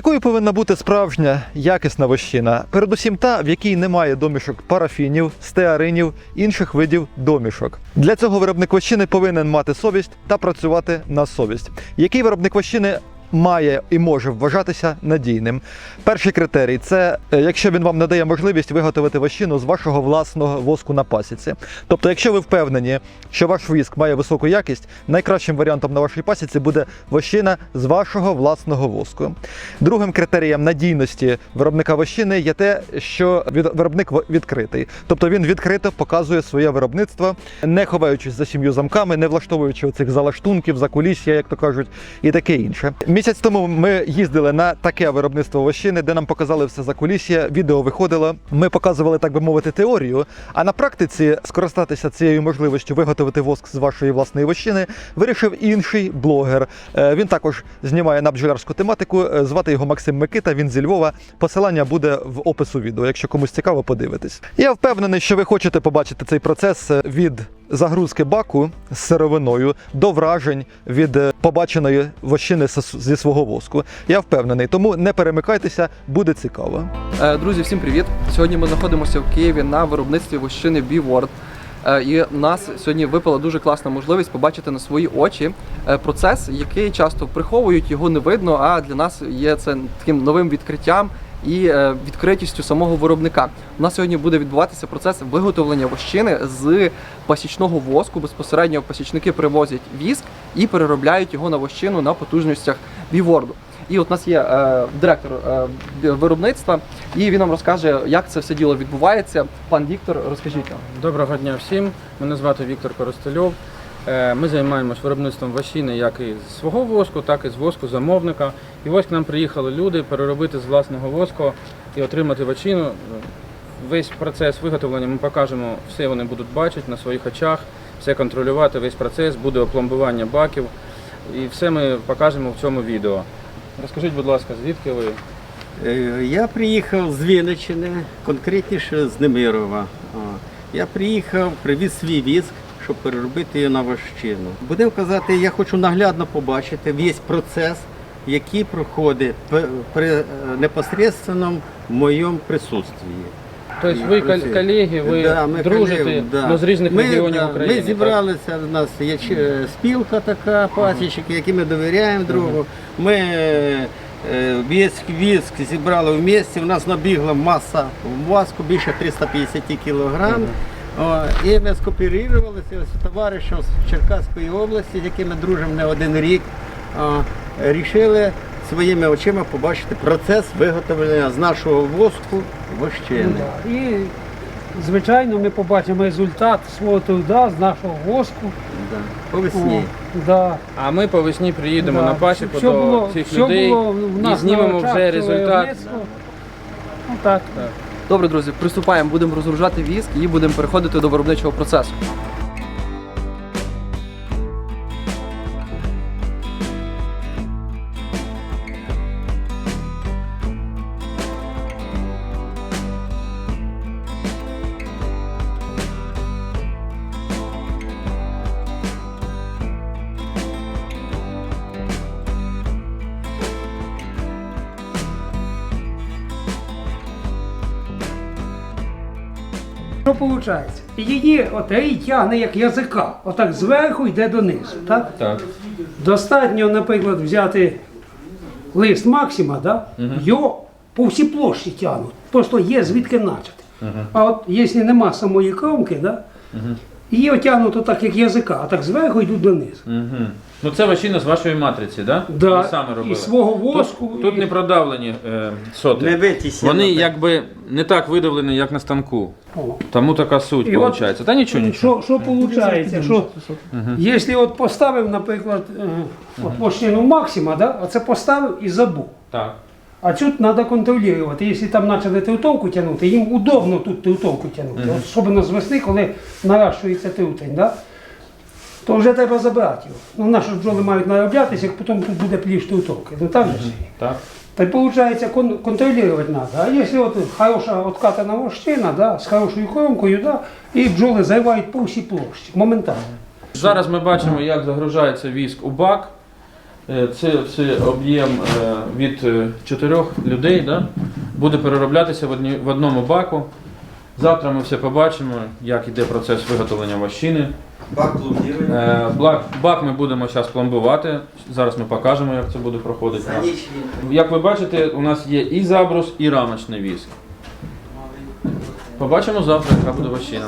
Якою повинна бути справжня якісна вощина? Передусім та, в якій немає домішок парафінів, стеаринів, інших видів домішок. Для цього виробник вощини повинен мати совість та працювати на совість. Який виробник вощини має і може вважатися надійним? Перший критерій це е, якщо він вам надає можливість виготовити вощину з вашого власного воску на пасіці. Тобто, якщо ви впевнені, що ваш віск має високу якість, найкращим варіантом на вашій пасіці буде вощина з вашого власного воску. Другим критерієм надійності виробника вощини є те, що виробник відкритий, тобто він відкрито показує своє виробництво, не ховаючись за сім'ю замками, не влаштовуючи цих залаштунків, закулісся, як то кажуть, і таке інше. Місяць тому ми їздили на таке виробництво вощини, де нам показали все закулісся, відео виходило. Ми показували, так би мовити, теорію. А на практиці скористатися цією можливістю виготовити воск з вашої власної вощини вирішив інший блогер. Е, Він також знімає на бджолярську тематику. Е, Звати його Максим Микита. Він зі Львова. Посилання буде в опису відео. Якщо комусь цікаво, подивитись. Я впевнений, що ви хочете побачити цей процес е, від загрузки баку з сировиною до вражень від побаченої вощини с- зі свого воску. Я впевнений, тому не перемикайтеся, буде цікаво. Е, Друзі, всім привіт! Сьогодні ми знаходимося в Києві на виробництві вощини B-Word. Е, І нас сьогодні випала дуже класна можливість побачити на свої очі е, процес, який часто приховують, його не видно. А для нас є це таким новим відкриттям і е, відкритістю самого виробника. У нас сьогодні буде відбуватися процес виготовлення вощини з пасічного воску. Безпосередньо пасічники привозять віск і переробляють його на вощину на потужностях B-Word. І от у нас є е, директор е, виробництва, і він нам розкаже, як це все діло відбувається. Пан Віктор, розкажіть нам. Доброго дня всім. Мене звати Віктор Коростельов. Е, Ми займаємося виробництвом вощини як і з свого воску, так і з воску замовника. І ось к нам приїхали люди переробити з власного воску і отримати вощину. Весь процес виготовлення ми покажемо, все вони будуть бачити на своїх очах, все контролювати, весь процес, буде опломбування баків. І все ми покажемо в цьому відео. Розкажіть, будь ласка, звідки ви? Е, Я приїхав з Вінниччини, конкретніше з Немирова. Я приїхав, привіз свій віск, щоб переробити його на вощину. Будемо казати, я хочу наглядно побачити весь процес, який проходить при е, непосредственному моєму присутствії. Тобто ви колеги, ви Да, ми дружите колеги, да. ну, з різних ми, регіонів да, України. Ми так? зібралися, у нас є е, спілка така, пасічники, які ми довіряємо другу. Ми весь віск зібрали в місті, у нас набігла маса в васку, більше 350 кілограм. О, і ми скооперувалися з товаришем з Черкаської області, з яким ми дружимо не один рік. О, рішили своїми очима побачити процес виготовлення з нашого воску вощини. Да. І, звичайно, ми побачимо результат свого труда з нашого воску. Да. По весні. О, да. А ми по весні приїдемо Да. на пасіку до було- цих людей було в і знімемо очах, вже результат. Ну так. Добре, друзі, приступаємо, будемо розгружати віск і будемо переходити до виробничого процесу. Що виходить? Її отей тягне як язика, отак зверху йде донизу. Так? Так. Достатньо, наприклад, взяти лист Максима, да? його по всій площі тягнуть. Просто є звідки начати. А от якщо нема самої кромки, да? Її отягнуто так, як язика, а так зверху йдуть донизу. Угу. Ну це вощина з вашої матриці, да? Да, Ви саме робили. і свого воску, Тут, тут і- не продавлені е, соти. Не витіснено. Вони якби не так видавлені, як на станку. О. Тому така суть І от- виходить. Та нічого, нічого. Що, що виходить? Що, Якщо от поставив, наприклад, е, от площину Максима, да? а це поставив і забув. Так. А тут треба контролювати. Якщо там почали трутовку тягнути, їм удобно тут трутовку тягнути. От Особливо з весни, коли наращується трутень, да? то вже треба забрати його. Ну, наші бджоли мають нароблятися, як потім тут буде пліш трутовки. Ну так же ж? Так. Та й виходить, кон- контролювати треба. А якщо от хороша откатана вощина, да, з хорошою кромкою, да, і бджоли зайвають по всій площі, моментально. Зараз ми бачимо, як загружається віск у бак. Е, Це все об'єм е, від е, чотирьох людей, да? буде перероблятися в, одні, в одному баку. Завтра ми все побачимо, як іде процес виготовлення вощини. Бак. Е, Бак, бак ми будемо зараз пломбувати. Зараз ми покажемо, як це буде проходити. Як ви бачите, у нас є і забрус, і рамочний віск. Побачимо завтра, яка буде вощина.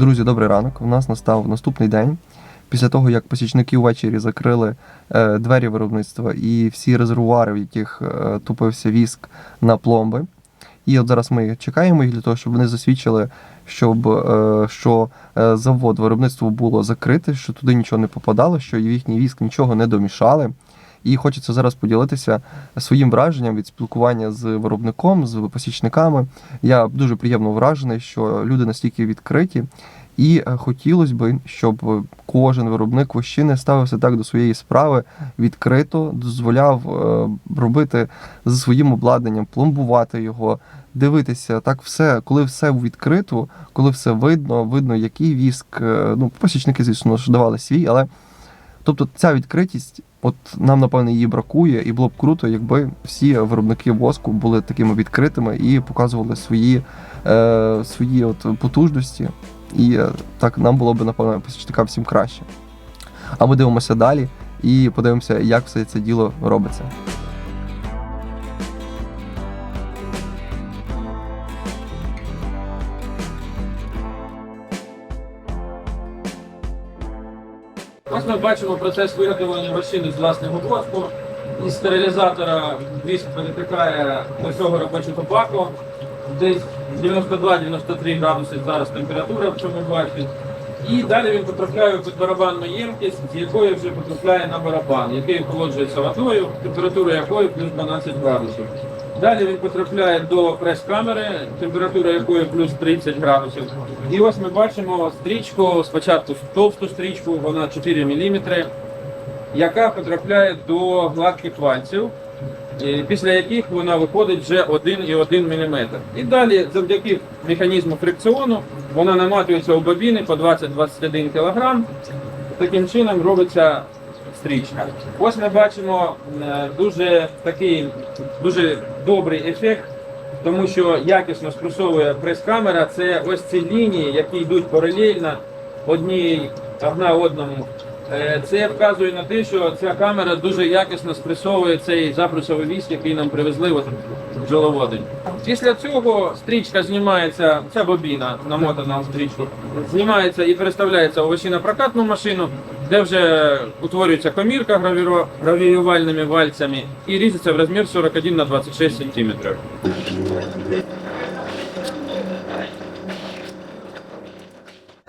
Друзі, добрий ранок. У нас настав наступний день. Після того, як посічники ввечері закрили е, двері виробництва і всі резервуари, в яких е, тупився віск на пломби. І от зараз ми чекаємо їх для того, щоб вони засвідчили, щоб е, що е, завод виробництво було закрите, що туди нічого не попадало, що їхній віск нічого не домішали. І хочеться зараз поділитися своїм враженням від спілкування з виробником, з посічниками. Я дуже приємно вражений, що люди настільки відкриті. І е, хотілося б, щоб кожен виробник вощини ставився так до своєї справи відкрито, дозволяв е, робити за своїм обладнанням, пломбувати його, дивитися так все, коли все відкрито, коли все видно, видно, який віск. е, Ну, посічники, звісно ж, давали свій, але тобто ця відкритість, от нам напевне її бракує, і було б круто, якби всі виробники воску були такими відкритими і показували свої, е, свої от потужності. І е, так нам було б, напевно, посічникам всім краще. А ми дивимося далі і подивимося, як все це діло робиться. Бачимо процес виготовлення вощини з власного воску. Із стерилізатора віск перетикає до цього робочого баку. Десь 92-93 градуси зараз температура в цьому баці. І далі він потрапляє в барабанну ємкість, з якої вже потрапляє на барабан, який охолоджується водою, температура якої плюс 12 градусів. Далі він потрапляє до прес-камери, температура якої плюс 30 градусів. І ось ми бачимо стрічку, спочатку товсту стрічку, вона 4 мм, яка потрапляє до гладких вальців, після яких вона виходить вже 1,1 мм. І далі, завдяки механізму фрикціону, вона наматується у бобіни по 20-21 кг. Таким чином робиться стрічка. Ось ми бачимо е, дуже такий дуже добрий ефект, тому що якісно спресовує прес-камера. Це ось ці лінії, які йдуть паралельно одній одна одному. Е, Це вказує на те, що ця камера дуже якісно спресовує цей запресовий віск, який нам привезли от в бджоловодень. Після цього стрічка знімається, ця бобіна намотана в стрічку, знімається і переставляється у прокатну машину, де вже утворюється комірка гравіювальними вальцями і різиться в розмір 41 на 26 см.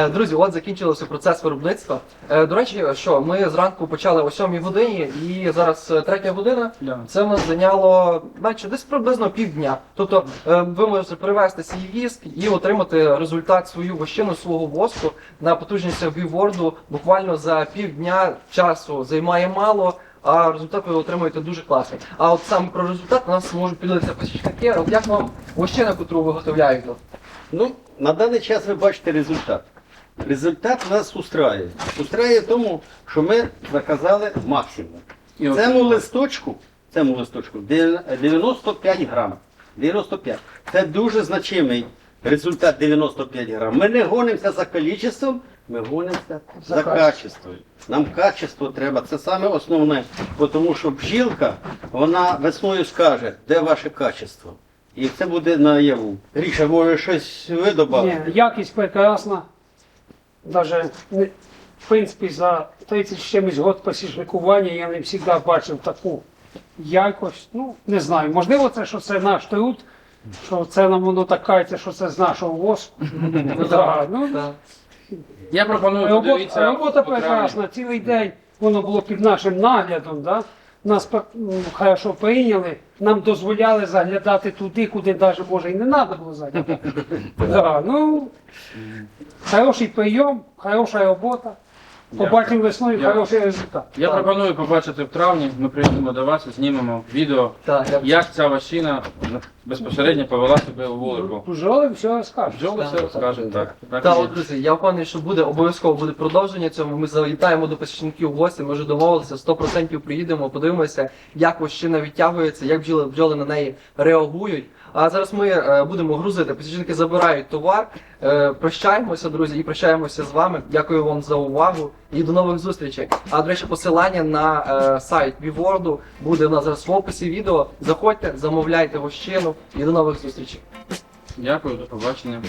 Друзі, от закінчився процес виробництва. Е, До речі, що ми зранку почали о 7 годині і зараз е, третя година. Це в нас зайняло наче десь приблизно півдня. Тобто е, ви можете привезти свій віск і отримати результат свою вощину свого воску на потужність біворду буквально за півдня часу займає мало. А результат ви отримуєте дуже класний. А от саме про результат у нас можуть поділитися посічники. От як вам вощина, яку виготовляють? тут? Ну, на даний час ви бачите результат. Результат нас устраює. Устраює в тому, що ми заказали максимум. Цьому листочку, цьому листочку 95 грам. 95. Це дуже значимий результат 95 грам. Ми не гонимося за кількістю, ми гонимося За за, качеством. Нам качество треба. Це саме основне, бо тому що бджілка, вона весною скаже, де ваше качество. І це буде наяву. Ріша, може щось ви добавили? Ні, якість прекрасна. Даже, не- в принципі, за 30 з чимось год посічникування я не завжди бачив таку якость. Ну, не знаю. Можливо, це що це наш труд, що це нам воно так кається, що це з нашого воску. Да, ну, Я пропоную Робота, подивитися. робота прекрасна, цілий день воно було під нашим наглядом. Да? Нас пе- хорошо прийняли, нам дозволяли заглядати туди, куди навіть може і не треба було заглядати. Да, ну, хороший прийом, хороша робота. Побачимо весною Дякую. хороший результат. Я Так. пропоную побачити в травні. Ми приїдемо до вас і знімемо відео, Так, я- як ця ващина безпосередньо повела себе у вулику. Бджоли все розкажуть. Бджоли все розкажуть, так. так Та і є. от друзі, я впевнений, що буде обов'язково буде продовження цьому. Ми завітаємо до посічників в гості. Ми вже домовилися, 100% приїдемо, подивимося, як вощина відтягується, як бджоли, бджоли на неї реагують. А зараз ми е, будемо грузити. Посічники забирають товар. Е, прощаємося, друзі, і прощаємося з вами. Дякую вам за увагу і до нових зустрічей. А до речі, посилання на е, сайт Біворду буде у нас зараз в описі відео. Заходьте, замовляйте гощину і до нових зустрічей. Дякую, до побачення.